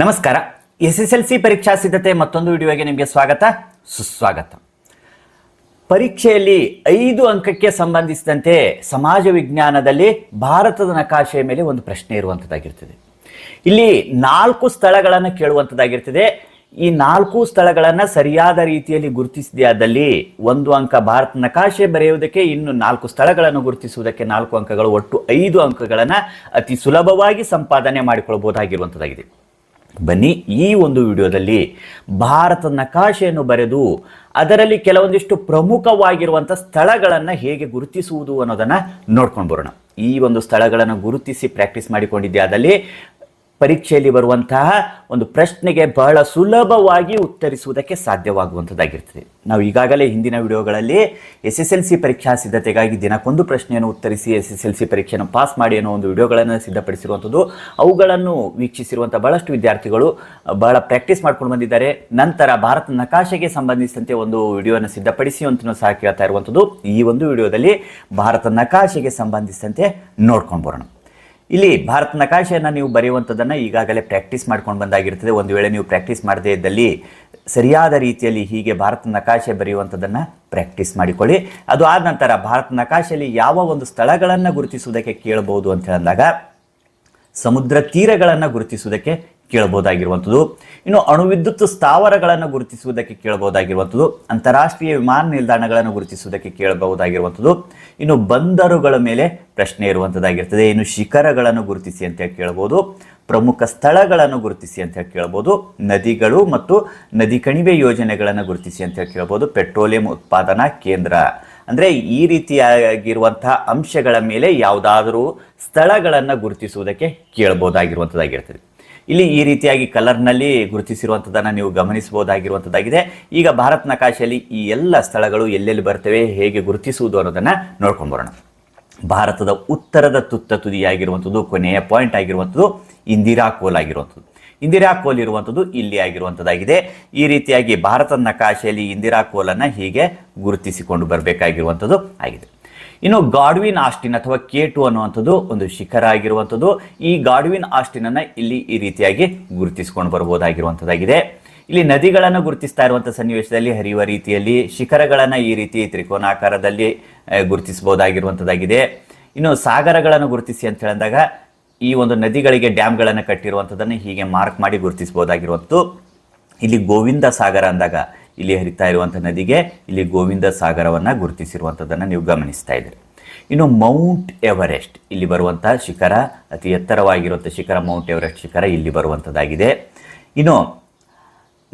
ನಮಸ್ಕಾರ. S S L C ಪರೀಕ್ಷಾ ಸಿದ್ಧತೆ ಮತ್ತೊಂದು ವಿಡಿಯೋಗೆ ನಿಮಗೆ ಸ್ವಾಗತ, ಸುಸ್ವಾಗತ. ಪರೀಕ್ಷೆಯಲ್ಲಿ ಐದು ಅಂಕಕ್ಕೆ ಸಂಬಂಧಿಸಿದಂತೆ ಸಮಾಜ ವಿಜ್ಞಾನದಲ್ಲಿ ಭಾರತದ ನಕಾಶೆಯ ಮೇಲೆ ಒಂದು ಪ್ರಶ್ನೆ ಇರುವಂಥದ್ದಾಗಿರ್ತದೆ ಇಲ್ಲಿ ನಾಲ್ಕು ಸ್ಥಳಗಳನ್ನು ಕೇಳುವಂಥದ್ದಾಗಿರ್ತದೆ ಈ ನಾಲ್ಕು ಸ್ಥಳಗಳನ್ನು ಸರಿಯಾದ ರೀತಿಯಲ್ಲಿ ಗುರುತಿಸಿದೆಯಾದಲ್ಲಿ ಒಂದು ಅಂಕ ಭಾರತ ನಕಾಶೆ ಬರೆಯುವುದಕ್ಕೆ ಇನ್ನು ನಾಲ್ಕು ಸ್ಥಳಗಳನ್ನು ಗುರುತಿಸುವುದಕ್ಕೆ ನಾಲ್ಕು ಅಂಕಗಳು ಒಟ್ಟು ಐದು ಅಂಕಗಳನ್ನು ಅತಿ ಸುಲಭವಾಗಿ ಸಂಪಾದನೆ ಮಾಡಿಕೊಳ್ಳಬಹುದಾಗಿರುವಂಥದ್ದಾಗಿದೆ ಬನ್ನಿ ಈ ಒಂದು ವಿಡಿಯೋದಲ್ಲಿ ಭಾರತ ನಕಾಶೆಯನ್ನು ಬರೆದು ಅದರಲ್ಲಿ ಕೆಲವೊಂದಿಷ್ಟು ಪ್ರಮುಖವಾಗಿರುವಂಥ ಸ್ಥಳಗಳನ್ನು ಹೇಗೆ ಗುರುತಿಸುವುದು ಅನ್ನೋದನ್ನು ನೋಡ್ಕೊಂಡು ಬರೋಣ. ಈ ಒಂದು ಸ್ಥಳಗಳನ್ನು ಗುರುತಿಸಿ ಪ್ರಾಕ್ಟೀಸ್ ಮಾಡಿಕೊಂಡಿದ್ದೆ. ಆದಲ್ಲಿ ಪರೀಕ್ಷೆಯಲ್ಲಿ ಬರುವಂತಹ ಒಂದು ಪ್ರಶ್ನೆಗೆ ಬಹಳ ಸುಲಭವಾಗಿ ಉತ್ತರಿಸುವುದಕ್ಕೆ ಸಾಧ್ಯವಾಗುವಂಥದ್ದಾಗಿರ್ತದೆ. ನಾವು ಈಗಾಗಲೇ ಹಿಂದಿನ ವಿಡಿಯೋಗಳಲ್ಲಿ ಎಸ್ ಎಸ್ ಎಲ್ ಸಿ ಪರೀಕ್ಷಾ ಸಿದ್ಧತೆಗಾಗಿ ದಿನಕ್ಕೊಂದು ಪ್ರಶ್ನೆಯನ್ನು ಉತ್ತರಿಸಿ ಎಸ್ ಎಸ್ ಎಲ್ ಸಿ ಪರೀಕ್ಷೆಯನ್ನು ಪಾಸ್ ಮಾಡಿ ಅನ್ನೋ ಒಂದು ವಿಡಿಯೋಗಳನ್ನು ಸಿದ್ಧಪಡಿಸಿರುವಂಥದ್ದು, ಅವುಗಳನ್ನು ವೀಕ್ಷಿಸಿರುವಂಥ ಬಹಳಷ್ಟು ವಿದ್ಯಾರ್ಥಿಗಳು ಬಹಳ ಪ್ರಾಕ್ಟೀಸ್ ಮಾಡ್ಕೊಂಡು ಬಂದಿದ್ದಾರೆ. ನಂತರ ಭಾರತ ನಕಾಶೆಗೆ ಸಂಬಂಧಿಸಿದಂತೆ ಒಂದು ವಿಡಿಯೋವನ್ನು ಸಿದ್ಧಪಡಿಸಿ ಅಂತಲೂ ಸಹ ಕೇಳ್ತಾ ಇರುವಂಥದ್ದು. ಈ ಒಂದು ವಿಡಿಯೋದಲ್ಲಿ ಭಾರತ ನಕಾಶೆಗೆ ಸಂಬಂಧಿಸಿದಂತೆ ನೋಡ್ಕೊಂಡು ಬರೋಣ. ಇಲ್ಲಿ ಭಾರತ ನಕಾಶೆಯನ್ನು ನೀವು ಬರೆಯುವಂಥದ್ದನ್ನು ಈಗಾಗಲೇ ಪ್ರಾಕ್ಟೀಸ್ ಮಾಡ್ಕೊಂಡು ಬಂದಾಗಿರ್ತದೆ. ಒಂದು ವೇಳೆ ನೀವು ಪ್ರಾಕ್ಟೀಸ್ ಮಾಡದೇ ಇದ್ದಲ್ಲಿ ಸರಿಯಾದ ರೀತಿಯಲ್ಲಿ ಹೀಗೆ ಭಾರತ ನಕಾಶೆ ಬರೆಯುವಂಥದ್ದನ್ನು ಪ್ರಾಕ್ಟೀಸ್ ಮಾಡಿಕೊಳ್ಳಿ. ಅದು ಆದ ನಂತರ ಭಾರತ ನಕಾಶೆಯಲ್ಲಿ ಯಾವ ಒಂದು ಸ್ಥಳಗಳನ್ನು ಗುರುತಿಸುವುದಕ್ಕೆ ಕೇಳಬಹುದು ಅಂತ ಹೇಳಿದಾಗ ಸಮುದ್ರ ತೀರಗಳನ್ನು ಗುರುತಿಸುವುದಕ್ಕೆ ಕೇಳಬಹುದಾಗಿರುವಂಥದ್ದು. ಇನ್ನು ಅಣುವಿದ್ಯುತ್ ಸ್ಥಾವರಗಳನ್ನು ಗುರುತಿಸುವುದಕ್ಕೆ ಕೇಳಬಹುದಾಗಿರುವಂಥದ್ದು. ಅಂತಾರಾಷ್ಟ್ರೀಯ ವಿಮಾನ ನಿಲ್ದಾಣಗಳನ್ನು ಗುರುತಿಸುವುದಕ್ಕೆ ಕೇಳಬಹುದಾಗಿರುವಂಥದ್ದು. ಇನ್ನು ಬಂದರುಗಳ ಮೇಲೆ ಪ್ರಶ್ನೆ ಇರುವಂಥದ್ದಾಗಿರ್ತದೆ. ಇನ್ನು ಶಿಖರಗಳನ್ನು ಗುರುತಿಸಿ ಅಂತ ಕೇಳಬಹುದು. ಪ್ರಮುಖ ಸ್ಥಳಗಳನ್ನು ಗುರುತಿಸಿ ಅಂತ ಹೇಳಿ ಕೇಳಬಹುದು. ನದಿಗಳು ಮತ್ತು ನದಿ ಕಣಿವೆ ಯೋಜನೆಗಳನ್ನು ಗುರುತಿಸಿ ಅಂತ ಹೇಳಿ ಕೇಳಬಹುದು. ಪೆಟ್ರೋಲಿಯಂ ಉತ್ಪಾದನಾ ಕೇಂದ್ರ. ಅಂದರೆ ಈ ರೀತಿಯಾಗಿರುವಂತಹ ಅಂಶಗಳ ಮೇಲೆ ಯಾವುದಾದರೂ ಸ್ಥಳಗಳನ್ನು ಗುರುತಿಸುವುದಕ್ಕೆ ಕೇಳಬಹುದಾಗಿರುವಂಥದ್ದಾಗಿರ್ತದೆ. ಇಲ್ಲಿ ಈ ರೀತಿಯಾಗಿ ಕಲರ್ನಲ್ಲಿ ಗುರುತಿಸಿರುವಂಥದ್ದನ್ನು ನೀವು ಗಮನಿಸಬಹುದಾಗಿರುವಂಥದ್ದಾಗಿದೆ ಈಗ ಭಾರತ್ ನಕಾಶೆಯಲ್ಲಿ ಈ ಎಲ್ಲ ಸ್ಥಳಗಳು ಎಲ್ಲೆಲ್ಲಿ ಬರ್ತವೆ, ಹೇಗೆ ಗುರುತಿಸುವುದು ಅನ್ನೋದನ್ನು ನೋಡ್ಕೊಂಡು ಬರೋಣ. ಭಾರತದ ಉತ್ತರದ ತುತ್ತ ತುದಿಯಾಗಿರುವಂಥದ್ದು ಕೊನೆಯ ಪಾಯಿಂಟ್ ಆಗಿರುವಂಥದ್ದು ಇಂದಿರಾ ಕೋಲ್ ಆಗಿರುವಂಥದ್ದು ಇಂದಿರಾ ಕೋಲ್ ಇರುವಂಥದ್ದು ಇಲ್ಲಿ ಆಗಿರುವಂಥದ್ದಾಗಿದೆ ಈ ರೀತಿಯಾಗಿ ಭಾರತದ ನಕಾಶೆಯಲ್ಲಿ ಇಂದಿರಾ ಕೋಲನ್ನು ಹೀಗೆ ಗುರುತಿಸಿಕೊಂಡು ಬರಬೇಕಾಗಿರುವಂಥದ್ದು ಆಗಿದೆ. ಇನ್ನು ಗಾಡ್ವಿನ್ ಆಸ್ಟಿನ್ ಅಥವಾ ಕೆ ಟು ಅನ್ನುವಂಥದ್ದು ಒಂದು ಶಿಖರ ಆಗಿರುವಂಥದ್ದು. ಈ ಗಾಡ್ವಿನ್ ಆಸ್ಟಿನನ್ನು ಇಲ್ಲಿ ಈ ರೀತಿಯಾಗಿ ಗುರುತಿಸಿಕೊಂಡು ಬರ್ಬೋದಾಗಿರುವಂಥದ್ದಾಗಿದೆ. ಇಲ್ಲಿ ನದಿಗಳನ್ನು ಗುರುತಿಸ್ತಾ ಇರುವಂಥ ಸನ್ನಿವೇಶದಲ್ಲಿ ಹರಿಯುವ ರೀತಿಯಲ್ಲಿ ಶಿಖರಗಳನ್ನು ಈ ರೀತಿ ತ್ರಿಕೋನಾಕಾರದಲ್ಲಿ ಗುರುತಿಸಬಹುದಾಗಿರುವಂಥದ್ದಾಗಿದೆ ಇನ್ನು ಸಾಗರಗಳನ್ನು ಗುರುತಿಸಿ ಅಂತ ಹೇಳಿದಾಗ ಈ ಒಂದು ನದಿಗಳಿಗೆ ಡ್ಯಾಮ್ಗಳನ್ನು ಕಟ್ಟಿರುವಂಥದ್ದನ್ನು ಹೀಗೆ ಮಾರ್ಕ್ ಮಾಡಿ ಗುರುತಿಸಬಹುದಾಗಿರುವಂಥದ್ದು ಇಲ್ಲಿ ಗೋವಿಂದ ಸಾಗರ ಅಂದಾಗ ಇಲ್ಲಿ ಹರಿತಾ ಇರುವಂಥ ನದಿಗೆ ಇಲ್ಲಿ ಗೋವಿಂದ ಸಾಗರವನ್ನು ಗುರುತಿಸಿರುವಂಥದ್ದನ್ನು ನೀವು ಗಮನಿಸ್ತಾ ಇದ್ದೀರಿ. ಇನ್ನು ಮೌಂಟ್ ಎವರೆಸ್ಟ್ ಇಲ್ಲಿ ಬರುವಂಥ ಶಿಖರ, ಅತಿ ಎತ್ತರವಾಗಿರುವಂಥ ಶಿಖರ, ಮೌಂಟ್ ಎವರೆಸ್ಟ್ ಶಿಖರ ಇಲ್ಲಿ ಬರುವಂಥದ್ದಾಗಿದೆ. ಇನ್ನು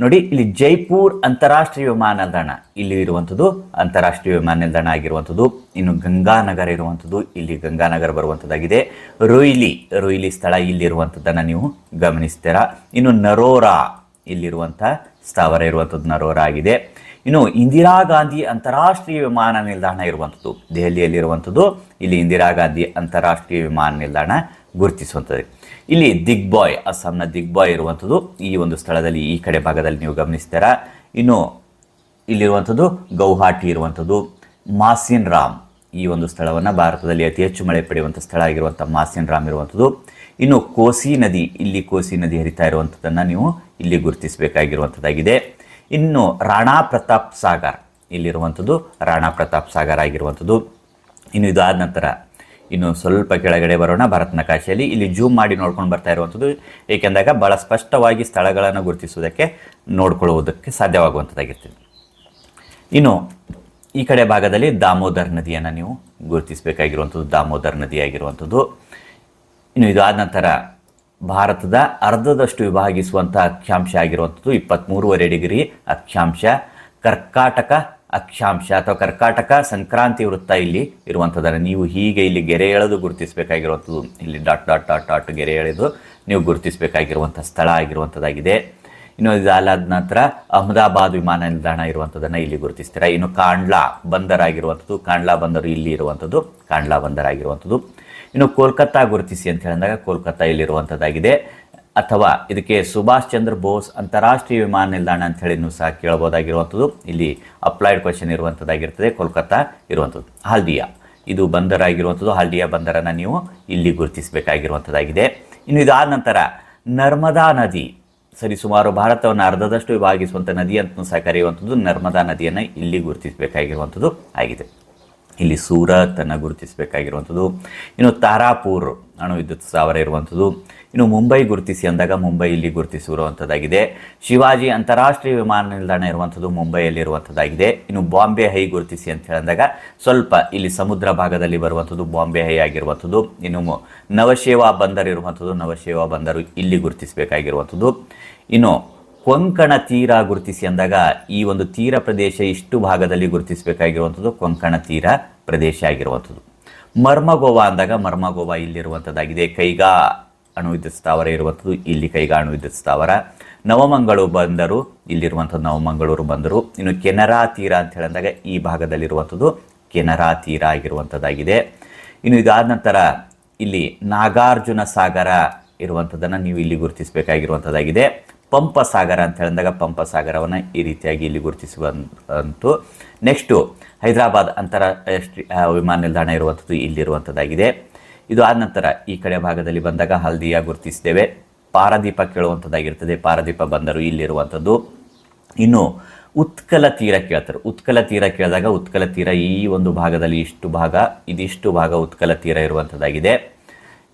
ನೋಡಿ, ಇಲ್ಲಿ ಜೈಪುರ್ ಅಂತಾರಾಷ್ಟ್ರೀಯ ವಿಮಾನ ನಿಲ್ದಾಣ ಇಲ್ಲಿ ಇರುವಂಥದ್ದು, ಅಂತಾರಾಷ್ಟ್ರೀಯ ವಿಮಾನ ನಿಲ್ದಾಣ ಆಗಿರುವಂಥದ್ದು. ಇನ್ನು ಗಂಗಾನಗರ ಇರುವಂಥದ್ದು ಇಲ್ಲಿ ಗಂಗಾನಗರ ಬರುವಂಥದ್ದಾಗಿದೆ. ರೊಯ್ಲಿ ರೊಯ್ಲಿ ಸ್ಥಳ ಇಲ್ಲಿರುವಂಥದ್ದನ್ನು ನೀವು ಗಮನಿಸ್ತೀರಾ. ಇನ್ನು ನರೋರಾ ಇಲ್ಲಿರುವಂಥ ಸ್ಥಾವರ ಇರುವಂಥದ್ದು ನರೋರ ಆಗಿದೆ ಇನ್ನು ಇಂದಿರಾ ಗಾಂಧಿ ಅಂತಾರಾಷ್ಟ್ರೀಯ ವಿಮಾನ ನಿಲ್ದಾಣ ಇರುವಂಥದ್ದು, ದೆಹಲಿಯಲ್ಲಿರುವಂಥದ್ದು, ಇಲ್ಲಿ ಇಂದಿರಾ ಗಾಂಧಿ ಅಂತಾರಾಷ್ಟ್ರೀಯ ವಿಮಾನ ನಿಲ್ದಾಣ ಗುರುತಿಸುವಂಥದ್ದು. ಇಲ್ಲಿ ದಿಗ್ಬಾಯ್, ಅಸ್ಸಾಂನ ದಿಗ್ಬಾಯ್ ಇರುವಂಥದ್ದು, ಈ ಒಂದು ಸ್ಥಳದಲ್ಲಿ, ಈ ಕಡೆ ಭಾಗದಲ್ಲಿ ನೀವು ಗಮನಿಸ್ತೀರಾ ಇನ್ನು ಇಲ್ಲಿರುವಂಥದ್ದು, ಗೌಹಾಟಿ ಇರುವಂಥದ್ದು, ಮಾಸಿನ್ ರಾಮ್, ಈ ಒಂದು ಸ್ಥಳವನ್ನು ಭಾರತದಲ್ಲಿ ಅತಿ ಹೆಚ್ಚು ಮಳೆ ಪಡೆಯುವಂಥ ಸ್ಥಳ ಆಗಿರುವಂಥ ಮಾಸಿನ್ ರಾಮ್ ಇರುವಂಥದ್ದು. ಇನ್ನು ಕೋಸಿ ನದಿ, ಇಲ್ಲಿ ಕೋಸಿ ನದಿ ಹರಿತಾ ಇರುವಂಥದ್ದನ್ನು ನೀವು ಇಲ್ಲಿ ಗುರುತಿಸಬೇಕಾಗಿರುವಂಥದ್ದಾಗಿದೆ. ಇನ್ನು ರಾಣಾ ಪ್ರತಾಪ್ ಸಾಗರ್, ಇಲ್ಲಿರುವಂಥದ್ದು ರಾಣಾ ಪ್ರತಾಪ್ ಸಾಗರ್ ಆಗಿರುವಂಥದ್ದು. ಇನ್ನು ಇದಾದ ನಂತರ ಇನ್ನು ಸ್ವಲ್ಪ ಕೆಳಗಡೆ ಬರೋಣ ಭಾರತ ನಕಾಶೆಯಲ್ಲಿ ಇಲ್ಲಿ ಜೂಮ್ ಮಾಡಿ ನೋಡ್ಕೊಂಡು ಬರ್ತಾ ಇರುವಂಥದ್ದು. ಏಕೆಂದಾಗ ಭಾಳ ಸ್ಪಷ್ಟವಾಗಿ ಸ್ಥಳಗಳನ್ನು ಗುರುತಿಸುವುದಕ್ಕೆ, ನೋಡ್ಕೊಳ್ಳುವುದಕ್ಕೆ ಸಾಧ್ಯವಾಗುವಂಥದ್ದಾಗಿರ್ತದೆ. ಇನ್ನು ಈ ಕಡೆ ಭಾಗದಲ್ಲಿ ದಾಮೋದರ್ ನದಿಯನ್ನು ನೀವು ಗುರುತಿಸಬೇಕಾಗಿರುವಂಥದ್ದು. ದಾಮೋದರ್ ನದಿಯಾಗಿರುವಂಥದ್ದು. ಇನ್ನು ಇದಾದ ನಂತರ ಭಾರತದ ಅರ್ಧದಷ್ಟು ವಿಭಾಗಿಸುವಂಥ ಅಕ್ಷಾಂಶ ಆಗಿರುವಂಥದ್ದು ಇಪ್ಪತ್ತ್ಮೂರುವರೆ ಡಿಗ್ರಿ ಅಕ್ಷಾಂಶ. ಕರ್ಕಾಟಕ ಅಕ್ಷಾಂಶ ಅಥವಾ ಕರ್ಕಾಟಕ ಸಂಕ್ರಾಂತಿ ವೃತ್ತ ಇಲ್ಲಿ ಇರುವಂಥದ್ದನ್ನು ನೀವು ಹೀಗೆ ಇಲ್ಲಿ ಗೆರೆ ಎಳೆದು ಗುರುತಿಸಬೇಕಾಗಿರುವಂಥದ್ದು. ಇಲ್ಲಿ ಡಾಟ್ ಡಾಟ್ ಡಾಟ್ ಡಾಟ್ ಗೆರೆ ಎಳೆದು ನೀವು ಗುರುತಿಸಬೇಕಾಗಿರುವಂಥ ಸ್ಥಳ ಆಗಿರುವಂಥದ್ದಾಗಿದೆ. ಇನ್ನು ಇದಾದ ನಂತರ ಅಹಮದಾಬಾದ್ ವಿಮಾನ ನಿಲ್ದಾಣ ಇರುವಂಥದ್ದನ್ನು ಇಲ್ಲಿ ಗುರುತಿಸ್ತೀರಾ. ಇನ್ನು ಕಾಂಡ್ಲಾ ಬಂದರ್ ಆಗಿರುವಂಥದ್ದು ಕಾಂಡ್ಲಾ ಬಂದರು ಇಲ್ಲಿ ಇರುವಂಥದ್ದು, ಕಾಂಡ್ಲಾ ಬಂದರ್ ಆಗಿರುವಂಥದ್ದು ಇನ್ನು ಕೋಲ್ಕತ್ತಾ ಗುರುತಿಸಿ ಅಂತ ಹೇಳಿದಾಗ ಕೋಲ್ಕತ್ತಾ ಇಲ್ಲಿರುವಂಥದ್ದಾಗಿದೆ. ಅಥವಾ ಇದಕ್ಕೆ ಸುಭಾಷ್ ಚಂದ್ರ ಬೋಸ್ ಅಂತಾರಾಷ್ಟ್ರೀಯ ವಿಮಾನ ನಿಲ್ದಾಣ ಅಂತ ಹೇಳಿನೂ ಸಹ ಕೇಳಬಹುದಾಗಿರುವಂಥದ್ದು. ಇಲ್ಲಿ ಅಪ್ಲೈಡ್ ಕ್ವಶನ್ ಇರುವಂಥದ್ದಾಗಿರ್ತದೆ, ಕೋಲ್ಕತ್ತಾ ಇರುವಂಥದ್ದು. ಹಾಲ್ದಿಯಾ. ಇದು ಬಂದರಾಗಿರುವಂಥದ್ದು ಹಾಲ್ದಿಯಾ ಬಂದರನ್ನು ನೀವು ಇಲ್ಲಿ ಗುರುತಿಸಬೇಕಾಗಿರುವಂಥದ್ದಾಗಿದೆ. ಇನ್ನು ಇದಾದ ನಂತರ ನರ್ಮದಾ ನದಿ. ಸರಿ, ಸುಮಾರು ಭಾರತವನ್ನು ಅರ್ಧದಷ್ಟು ವಿಭಾಗಿಸುವಂಥ ನದಿ ಅಂತ ಸಹ ಕರೆಯುವಂಥದ್ದು. ನರ್ಮದಾ ನದಿಯನ್ನು ಇಲ್ಲಿ ಗುರುತಿಸಬೇಕಾಗಿರುವಂಥದ್ದು ಆಗಿದೆ. ಇಲ್ಲಿ ಸೂರತ್ ಅನ್ನು ಗುರುತಿಸಬೇಕಾಗಿರುವಂಥದ್ದು. ಇನ್ನು ತಾರಾಪುರ್ ಅಣು ವಿದ್ಯುತ್ ಸ್ಥಾವರ ಇರುವಂಥದ್ದು. ಇನ್ನು ಮುಂಬೈ ಗುರುತಿಸಿ ಅಂದಾಗ ಮುಂಬೈ ಇಲ್ಲಿ ಗುರುತಿಸಿರುವಂಥದ್ದಾಗಿದೆ. ಶಿವಾಜಿ ಅಂತಾರಾಷ್ಟ್ರೀಯ ವಿಮಾನ ನಿಲ್ದಾಣ ಇರುವಂಥದ್ದು ಮುಂಬೈಯಲ್ಲಿ ಇರುವಂಥದ್ದಾಗಿದೆ. ಇನ್ನು ಬಾಂಬೆ ಹೈ ಗುರುತಿಸಿ ಅಂತ ಹೇಳಿದಾಗ ಸ್ವಲ್ಪ ಇಲ್ಲಿ ಸಮುದ್ರ ಭಾಗದಲ್ಲಿ ಬರುವಂಥದ್ದು ಬಾಂಬೆ ಹೈ ಆಗಿರುವಂಥದ್ದು. ಇನ್ನು ನವಶೇವಾ ಬಂದರ್ ಇರುವಂಥದ್ದು ನವಶೇವಾ ಬಂದರು ಇಲ್ಲಿ ಗುರುತಿಸಬೇಕಾಗಿರುವಂಥದ್ದು. ಇನ್ನು ಕೊಂಕಣ ತೀರ ಗುರುತಿಸಿ ಅಂದಾಗ ಈ ಒಂದು ತೀರ ಪ್ರದೇಶ ಇಷ್ಟು ಭಾಗದಲ್ಲಿ ಗುರುತಿಸಬೇಕಾಗಿರುವಂಥದ್ದು ಕೊಂಕಣ ತೀರ ಪ್ರದೇಶ ಆಗಿರುವಂಥದ್ದು. ಮರ್ಮಗೋವಾ ಅಂದಾಗ ಮರ್ಮಗೋವಾ ಇಲ್ಲಿರುವಂಥದ್ದಾಗಿದೆ. ಕೈಗಾ ಅಣು ವಿದ್ಯುತ್ ಸ್ಥಾವರ ಇರುವಂಥದ್ದು ಇಲ್ಲಿ ಕೈಗಾ ಅಣು ವಿದ್ಯುತ್ ಸ್ಥಾವರ. ನವಮಂಗಳೂರು ಬಂದರು, ಇಲ್ಲಿರುವಂಥದ್ದು ನವಮಂಗಳೂರು ಬಂದರು. ಇನ್ನು ಕೆನರಾ ತೀರ ಅಂತ ಹೇಳಿದಾಗ ಈ ಭಾಗದಲ್ಲಿರುವಂಥದ್ದು ಕೆನರಾ ತೀರ ಆಗಿರುವಂಥದ್ದಾಗಿದೆ. ಇನ್ನು ಇದಾದ ನಂತರ ಇಲ್ಲಿ ನಾಗಾರ್ಜುನ ಸಾಗರ ಇರುವಂಥದ್ದನ್ನು ನೀವು ಇಲ್ಲಿ ಗುರುತಿಸಬೇಕಾಗಿರುವಂಥದ್ದಾಗಿದೆ. ಪಂಪ ಸಾಗರ ಅಂತ ಹೇಳಿದಾಗ ಪಂಪ ಸಾಗರವನ್ನು ಈ ರೀತಿಯಾಗಿ ಇಲ್ಲಿ ಗುರುತಿಸುವಂತು ನೆಕ್ಸ್ಟು ಹೈದರಾಬಾದ್ ಅಂತಾರಾಷ್ಟ್ರೀಯ ವಿಮಾನ ನಿಲ್ದಾಣ ಇರುವಂಥದ್ದು ಇಲ್ಲಿರುವಂಥದ್ದಾಗಿದೆ ಇದು ಆದ ನಂತರ ಈ ಕಡೆ ಭಾಗದಲ್ಲಿ ಬಂದಾಗ ಹಲ್ದಿಯ ಗುರುತಿಸಿದ್ದೇವೆ. ಪಾರದೀಪ ಕೇಳುವಂಥದ್ದಾಗಿರ್ತದೆ ಪಾರದೀಪ ಬಂದರು ಇಲ್ಲಿರುವಂಥದ್ದು ಇನ್ನು ಉತ್ಕಲ ತೀರ ಕೇಳ್ತಾರೆ. ಉತ್ಕಲ ತೀರ ಕೇಳಿದಾಗ ಉತ್ಕಲ ತೀರ ಈ ಒಂದು ಭಾಗದಲ್ಲಿ ಇಷ್ಟು ಭಾಗ, ಇದಿಷ್ಟು ಭಾಗ ಉತ್ಕಲ ತೀರ ಇರುವಂಥದ್ದಾಗಿದೆ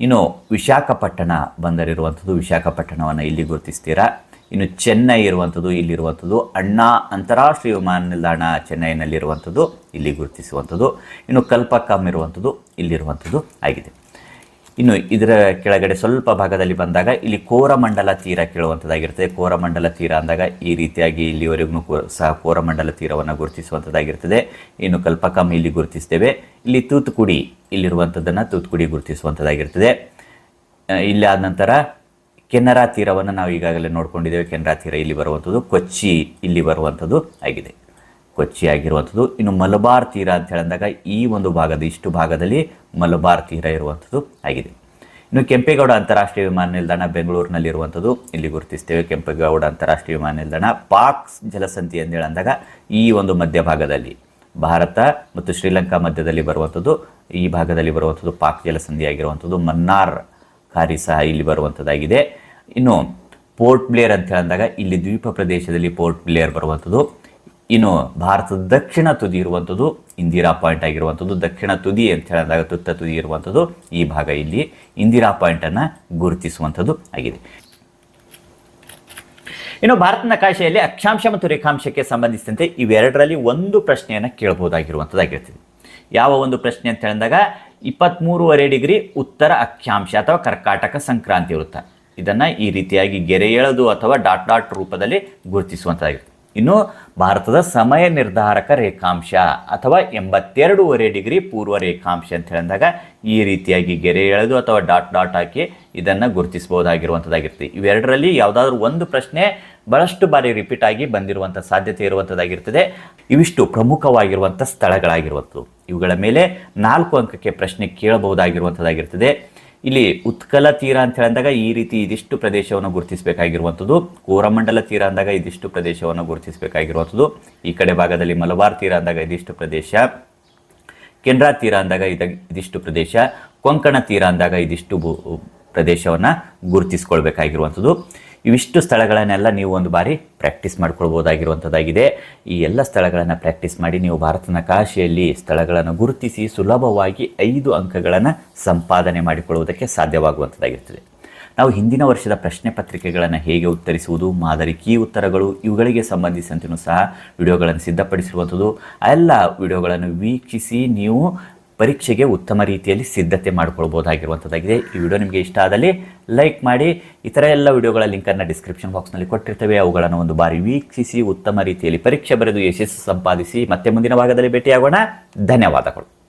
ಇನ್ನು ವಿಶಾಖಪಟ್ಟಣ ಬಂದರಿರುವಂಥದ್ದು ವಿಶಾಖಪಟ್ಟಣವನ್ನು ಇಲ್ಲಿ ಗುರುತಿಸ್ತೀರಾ? ಇನ್ನು ಚೆನ್ನೈ ಇರುವಂಥದ್ದು ಇಲ್ಲಿರುವಂಥದ್ದು, ಅಣ್ಣಾ ಅಂತಾರಾಷ್ಟ್ರೀಯ ವಿಮಾನ ನಿಲ್ದಾಣ ಚೆನ್ನೈನಲ್ಲಿರುವಂಥದ್ದು ಇಲ್ಲಿ ಗುರುತಿಸುವಂಥದ್ದು, ಇನ್ನು ಕಲ್ಪಕ್ಕಂ ಇರುವಂಥದ್ದು ಇಲ್ಲಿರುವಂಥದ್ದು ಆಗಿದೆ. ಇನ್ನು ಇದರ ಕೆಳಗಡೆ ಸ್ವಲ್ಪ ಭಾಗದಲ್ಲಿ ಬಂದಾಗ ಇಲ್ಲಿ ಕೋರಮಂಡಲ ತೀರ ಕೇಳುವಂಥದ್ದಾಗಿರ್ತದೆ ಕೋರಮಂಡಲ ತೀರ ಅಂದಾಗ ಈ ರೀತಿಯಾಗಿ ಇಲ್ಲಿವರೆಗೂ ಸಹ ಕೋರಮಂಡಲ ತೀರವನ್ನು ಗುರುತಿಸುವಂಥದ್ದಾಗಿರ್ತದೆ ಇನ್ನು ಕಲ್ಪಕಂ ಇಲ್ಲಿ ಗುರುತಿಸ್ತೇವೆ. ಇಲ್ಲಿ ತೂತುಕುಡಿ ಇಲ್ಲಿರುವಂಥದ್ದನ್ನು ತೂತುಕುಡಿ ಗುರುತಿಸುವಂಥದ್ದಾಗಿರ್ತದೆ ಇಲ್ಲಿ ಆದ ನಂತರ ಕೆನರಾ ತೀರವನ್ನು ನಾವು ಈಗಾಗಲೇ ನೋಡ್ಕೊಂಡಿದ್ದೇವೆ. ಕೆನರಾ ತೀರ ಇಲ್ಲಿ ಬರುವಂಥದ್ದು ಕೊಚ್ಚಿ ಇಲ್ಲಿ ಬರುವಂಥದ್ದು ಆಗಿದೆ. ಕೊಚ್ಚಿ ಆಗಿರುವಂಥದ್ದು ಇನ್ನು ಮಲಬಾರ್ ತೀರ ಅಂತ ಹೇಳಿದಾಗ ಈ ಒಂದು ಭಾಗದ ಇಷ್ಟು ಭಾಗದಲ್ಲಿ ಮಲಬಾರ್ ತೀರ ಇರುವಂಥದ್ದು ಆಗಿದೆ. ಇನ್ನು ಕೆಂಪೇಗೌಡ ಅಂತಾರಾಷ್ಟ್ರೀಯ ವಿಮಾನ ನಿಲ್ದಾಣ ಬೆಂಗಳೂರಿನಲ್ಲಿರುವಂಥದ್ದು. ಇಲ್ಲಿ ಗುರುತಿಸ್ತೇವೆ ಕೆಂಪೇಗೌಡ ಅಂತಾರಾಷ್ಟ್ರೀಯ ವಿಮಾನ ನಿಲ್ದಾಣ. ಪಾಕ್ ಜಲಸಂತಿ ಅಂತ ಅಂದಾಗ ಈ ಒಂದು ಮಧ್ಯಭಾಗದಲ್ಲಿ ಭಾರತ ಮತ್ತು ಶ್ರೀಲಂಕಾ ಮಧ್ಯದಲ್ಲಿ ಬರುವಂಥದ್ದು. ಈ ಭಾಗದಲ್ಲಿ ಬರುವಂಥದ್ದು ಪಾಕ್ ಜಲಸಂಧಿ ಆಗಿರುವಂಥದ್ದು. ಮನ್ನಾರ್ ಖಾರಿ ಸಹ ಇಲ್ಲಿ ಬರುವಂಥದ್ದಾಗಿದೆ. ಇನ್ನು ಪೋರ್ಟ್ ಬ್ಲೇರ್ ಅಂತ ಹೇಳಿದಾಗ ಇಲ್ಲಿ ದ್ವೀಪ ಪ್ರದೇಶದಲ್ಲಿ ಪೋರ್ಟ್ ಬ್ಲೇರ್ ಬರುವಂಥದ್ದು. ಇನ್ನು ಭಾರತದ ದಕ್ಷಿಣ ತುದಿ ಇರುವಂಥದ್ದು ಇಂದಿರಾ ಪಾಯಿಂಟ್ ಆಗಿರುವಂಥದ್ದು ದಕ್ಷಿಣ ತುದಿ ಅಂತ ಹೇಳಿದಾಗ ತುತ್ತ ತುದಿ ಇರುವಂಥದ್ದು ಈ ಭಾಗ ಇಲ್ಲಿ ಇಂದಿರಾ ಪಾಯಿಂಟನ್ನು ಗುರುತಿಸುವಂಥದ್ದು ಆಗಿದೆ. ಇನ್ನು ಭಾರತ ನಕಾಶೆಯಲ್ಲಿ ಅಕ್ಷಾಂಶ ಮತ್ತು ರೇಖಾಂಶಕ್ಕೆ ಸಂಬಂಧಿಸಿದಂತೆ ಇವೆರಡರಲ್ಲಿ ಒಂದು ಪ್ರಶ್ನೆಯನ್ನು ಕೇಳಬಹುದಾಗಿರುವಂಥದ್ದಾಗಿರ್ತದೆ ಯಾವ ಒಂದು ಪ್ರಶ್ನೆ ಅಂತ ಹೇಳಿದಾಗ ಇಪ್ಪತ್ತ್ಮೂರುವರೆ ಡಿಗ್ರಿ ಉತ್ತರ ಅಕ್ಷಾಂಶ ಅಥವಾ ಕರ್ಕಾಟಕ ಸಂಕ್ರಾಂತಿ ವೃತ್ತ. ಇದನ್ನು ಈ ರೀತಿಯಾಗಿ ಗೆರೆ ಎಳೆದು ಅಥವಾ ಡಾಟ್ ಡಾಟ್ ರೂಪದಲ್ಲಿ ಗುರುತಿಸುವಂಥದ್ದಾಗಿರ್ತದೆ ಇನ್ನು ಭಾರತದ ಸಮಯ ನಿರ್ಧಾರಕ ರೇಖಾಂಶ ಅಥವಾ ಎಂಬತ್ತೆರಡೂವರೆ ಡಿಗ್ರಿ ಪೂರ್ವ ರೇಖಾಂಶ ಅಂತ ಹೇಳಿದಾಗ ಈ ರೀತಿಯಾಗಿ ಗೆರೆ ಎಳೆದು ಅಥವಾ ಡಾಟ್ ಡಾಟ್ ಹಾಕಿ ಇದನ್ನು ಗುರುತಿಸಬಹುದಾಗಿರುವಂಥದ್ದಾಗಿರ್ತದೆ ಇವೆರಡರಲ್ಲಿ ಯಾವುದಾದ್ರೂ ಒಂದು ಪ್ರಶ್ನೆ ಬಹಳಷ್ಟು ಬಾರಿ ರಿಪೀಟ್ ಆಗಿ ಬಂದಿರುವಂಥ ಸಾಧ್ಯತೆ ಇರುವಂಥದ್ದಾಗಿರ್ತದೆ ಇವಿಷ್ಟು ಪ್ರಮುಖವಾಗಿರುವಂಥ ಸ್ಥಳಗಳಾಗಿರುವಂಥದ್ದು. ಇವುಗಳ ಮೇಲೆ ನಾಲ್ಕು ಅಂಕಕ್ಕೆ ಪ್ರಶ್ನೆ ಕೇಳಬಹುದಾಗಿರುವಂಥದ್ದಾಗಿರ್ತದೆ ಇಲ್ಲಿ ಉತ್ಕಲ ತೀರ ಅಂತ ಹೇಳಿದಾಗ ಈ ರೀತಿ ಇದಿಷ್ಟು ಪ್ರದೇಶವನ್ನು ಗುರುತಿಸಬೇಕಾಗಿರುವಂಥದ್ದು. ಕೋರಮಂಡಲ ತೀರ ಅಂದಾಗ ಇದಿಷ್ಟು ಪ್ರದೇಶವನ್ನು ಗುರುತಿಸಬೇಕಾಗಿರುವಂಥದ್ದು. ಈ ಕಡೆ ಭಾಗದಲ್ಲಿ ಮಲಬಾರ್ ತೀರ ಅಂದಾಗ ಇದಿಷ್ಟು ಪ್ರದೇಶ. ಕೆನರಾ ತೀರ ಅಂದಾಗ ಇದ ಇದಿಷ್ಟು ಪ್ರದೇಶ. ಕೊಂಕಣ ತೀರ ಅಂದಾಗ ಇದಿಷ್ಟು ಭೂ ಪ್ರದೇಶವನ್ನು ಗುರುತಿಸ್ಕೊಳ್ಬೇಕಾಗಿರುವಂಥದ್ದು. ಇವಿಷ್ಟು ಸ್ಥಳಗಳನ್ನೆಲ್ಲ ನೀವು ಒಂದು ಬಾರಿ ಪ್ರಾಕ್ಟೀಸ್ ಮಾಡ್ಕೊಳ್ಬೋದಾಗಿರುವಂಥದ್ದಾಗಿದೆ. ಈ ಎಲ್ಲ ಸ್ಥಳಗಳನ್ನು ಪ್ರಾಕ್ಟೀಸ್ ಮಾಡಿ ನೀವು ಭಾರತ ನಕಾಶೆಯಲ್ಲಿ ಸ್ಥಳಗಳನ್ನು ಗುರುತಿಸಿ ಸುಲಭವಾಗಿ ಐದು ಅಂಕಗಳನ್ನು ಸಂಪಾದನೆ ಮಾಡಿಕೊಳ್ಳುವುದಕ್ಕೆ ಸಾಧ್ಯವಾಗುವಂಥದ್ದಾಗಿರ್ತದೆ. ನಾವು ಹಿಂದಿನ ವರ್ಷದ ಪ್ರಶ್ನೆ ಪತ್ರಿಕೆಗಳನ್ನು ಹೇಗೆ ಉತ್ತರಿಸುವುದು, ಮಾದರಿ ಕೀ ಉತ್ತರಗಳು ಇವುಗಳಿಗೆ ಸಂಬಂಧಿಸಿದಂತೆಯೂ ಸಹ ವಿಡಿಯೋಗಳನ್ನು ಸಿದ್ಧಪಡಿಸಿರುವಂಥದ್ದು. ಆ ಎಲ್ಲ ವಿಡಿಯೋಗಳನ್ನು ವೀಕ್ಷಿಸಿ ನೀವು ಪರೀಕ್ಷೆಗೆ ಉತ್ತಮ ರೀತಿಯಲ್ಲಿ ಸಿದ್ಧತೆ ಮಾಡ್ಕೊಳ್ಬೋದಾಗಿರುವಂಥದ್ದಾಗಿದೆ. ಈ ವಿಡಿಯೋ ನಿಮಗೆ ಇಷ್ಟ ಆದಲ್ಲಿ ಲೈಕ್ ಮಾಡಿ. ಇತರ ಎಲ್ಲ ವಿಡಿಯೋಗಳ ಲಿಂಕನ್ನು ಡಿಸ್ಕ್ರಿಪ್ಷನ್ ಬಾಕ್ಸ್ನಲ್ಲಿ ಕೊಟ್ಟಿರ್ತೇವೆ. ಅವುಗಳನ್ನು ಒಂದು ಬಾರಿ ವೀಕ್ಷಿಸಿ ಉತ್ತಮ ರೀತಿಯಲ್ಲಿ ಪರೀಕ್ಷೆ ಬರೆದು ಯಶಸ್ಸು ಸಂಪಾದಿಸಿ ಮತ್ತೆ ಮುಂದಿನ ಭಾಗದಲ್ಲಿ ಭೇಟಿಯಾಗೋಣ. ಧನ್ಯವಾದಗಳು.